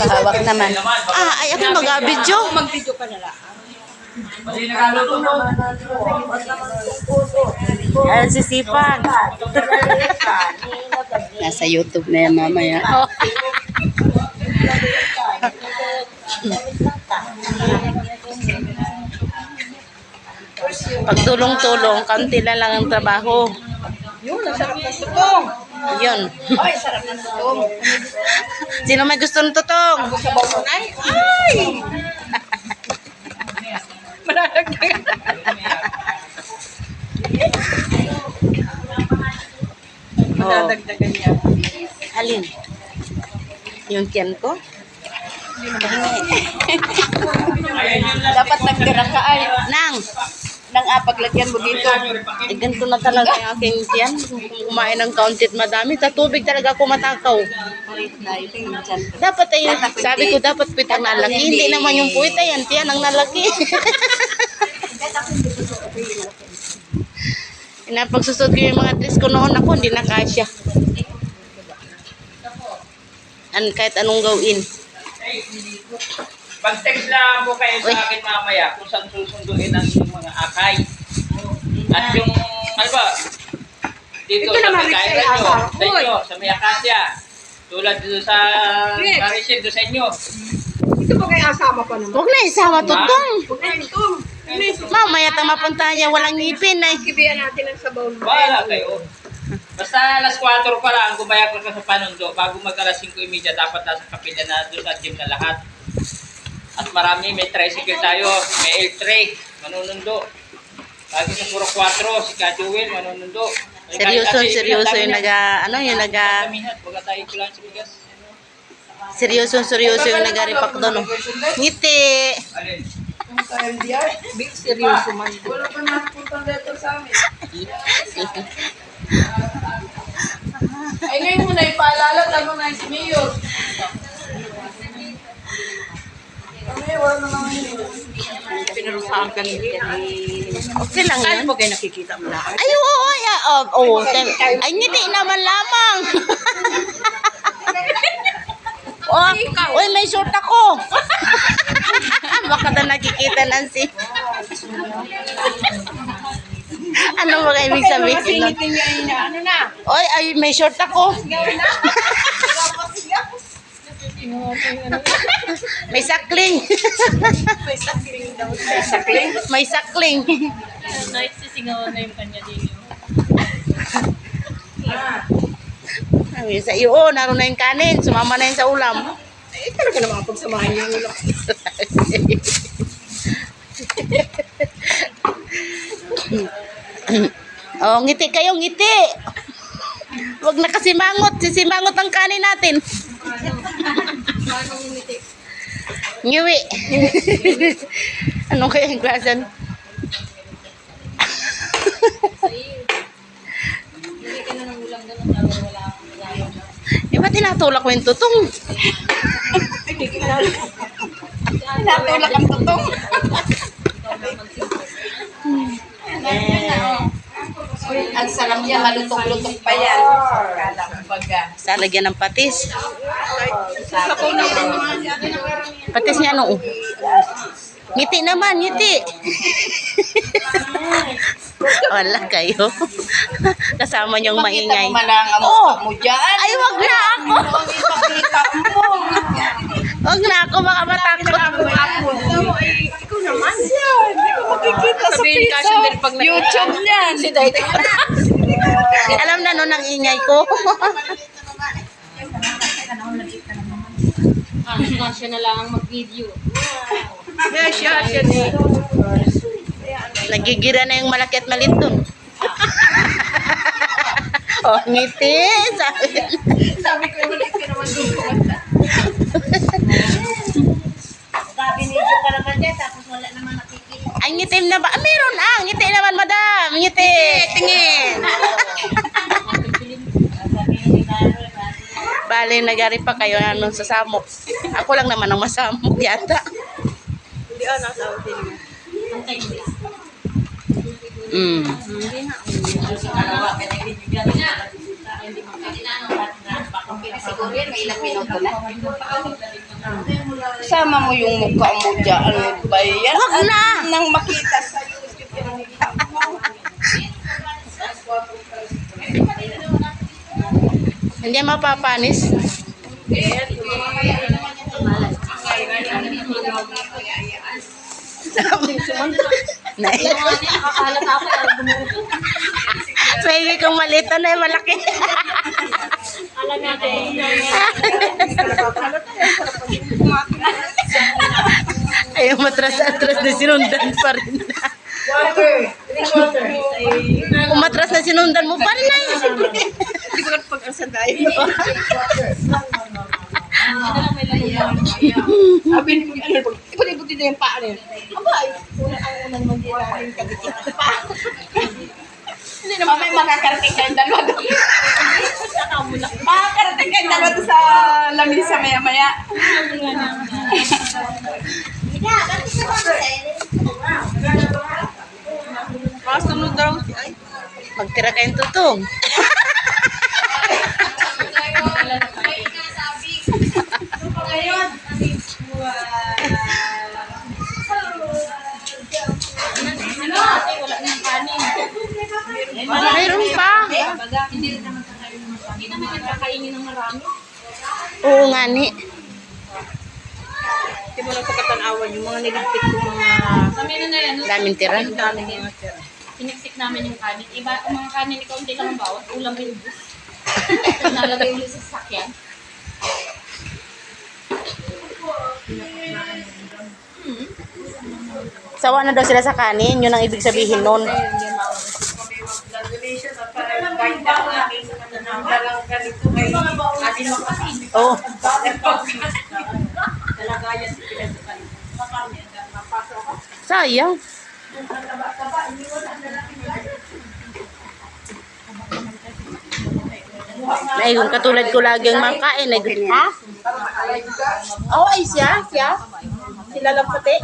Kahawak naman. Ah, ay ako mag-video. Mag-video ka na lang. Kasi nakaluto mo. Ay, sisipag. Nasa YouTube na yan mamaya. Pagtulong-tulong, kaunti na lang ang trabaho. Yun, ang sarap ng tutong. Yun. Ay, sarap ng tutong. Sino may gusto ng tutong? Sabaw mo na. Ay! Malalagdagan. Oh. Malalagdagan niya. Alin? Yung tiyan ko? Dapat nagtira ka ay. Nang! Nang apaglagyan mo dito. Eh, ganito na talaga yung aking tiyan. Kumain ng kauntit madami, sa tubig talaga ako matakaw. Dapat ay, sabi ko dapat pitang nalaki. Hindi naman yung puwit ay yan, tiyan ang nalaki. Pinapagsusod ko yung mga dress ko noon ako, hindi na kasya. An, kahit anong gawin. Pag-text lang mo kayo Uy. sa akin mamaya kung saan susunduin ang inyong mga akay. At yung, ano ba, dito Ito sa naman, may Rick, kairan sa nyo, sa inyo, sa may akasya. Tulad dito sa Rick. Maricel, doon sa inyo. Ito ba kayo asama pa naman? Huwag na isama tutong. Huwag na ito. Mamaya tang mapunta niya, walang ngipin ay. Kibiyan natin ang sabaw. Wala kayo. Basta alas 4 pa lang, gumayak ka sa panundo, bago mag alas 5.30, dapat nasa kapila na doon sa gym na lahat. At marami, may tricycle tayo, may L3, manunundo. Lagi sa puro 4, si Ka Jewel, manunundo. Ay, Seryoso, kasi seryoso yung na. naga, ano yung naga, na, baga tayo kulang sa bigas. seryoso, seryoso yung nagaripak doon. oh. Ngiti. Alin? Big seryoso man. Ay, ngayon mo na ipaalala, tama na si Mayor. Kami, wala na naman yun. Pinarusahan ka nila. Okay lang Saan yun. mo kayo nakikita mo na? Ay, oo, ah, oh, oh, ay, ngiti naman lamang. oh, uy, may short ako. Baka na nakikita Nancy. ano ba kayo ibig sabihin? Ano na? Oy, ay, may short ako. May sakling. May sakling daw. May sakling? may sakling. Nice, sisingawan na yung kanya din. Sabi sa iyo, oh, naroon na yung kanin. Sumama na yun sa ulam. Eh, talaga naman pagsamahan niya yung ulo. oh, ngiti kayo, ngiti. Huwag na kasimangot. Sisimangot ang kanin natin. Ngiwi. Anong kaya yung klasan? Eh, ba't tinatulak mo yung tutong? Natulak ang tutong. Ang sarap niya, malutong-lutong pa yan. Kala ko baga. Sa lagyan ng patis. Sabaw na rin naman. Patis niya ano? oh. Ngiti naman, ngiti. Wala kayo. Kasama niyong maingay. Makita mo man ang Oh, mo dyan. ay wag na ako. Wag na ako, baka matakot. Ikaw naman. Hindi ko makikita sa pag YouTube niyan. Si Alam na no ng ingay ko. Siya na lang ang mag-video. Yeah, siya, siya din. Nagigira na yung malaki at maliit dun. oh, ngiti. Sabi. Sabi ko yung ulit naman ko. Binidyo ka naman dyan, tapos wala naman nakikita. Ay, ngitim na ba? Ah, Meron ah. Ngiti naman, madam. Ngiti. Tingin. Bale, nagari pa kayo ano, sa samok. Ako lang naman ang masamok yata. Hindi ah, nasa hotel. Mm. Hindi. Hindi. Hindi. Sama mo yung mukha mo dyan. Ano ba yan? Wag na! Nang makita sa YouTube yung mukha mo. Hindi mapapanis. Nakakalat ako. May kung maliit na yung malaki. Alam natin. Ay, yung matras-atras na sinundan pa rin. Kung matras na sinundan mo pa rin na yun. Hindi ko nagpag-asan tayo. Sabi ni ano, ipalibutin na yung paa niya. Aba, una ang una naman din namin kadikit paa. Hindi naman may makakarating kayong dalawa doon. Makakarating kayong dalawa doon sa lamisa maya-maya. Masunod daw si ay. Magtira kayong tutong. Mayroon pa. Hindi naman nagkakainin ng marami. Oo nga ni. Hindi mo lang sa katanawan yung mga niligpit ko mga Kami na na yan. Daming tira. daming mga tira. Piniksik namin yung kanin. Iba, ang mga kanin, ikaw hindi lang ang bawat. Ulam bilbus. Nalagay ulit sa sasakyan. Sawa na daw sila sa kanin. Yun ang ibig sabihin nun. Oh. Sayang. Ay, kung katulad ko lagi ang makain, ay, ha? Oh, ay siya, siya. Sila lang puti.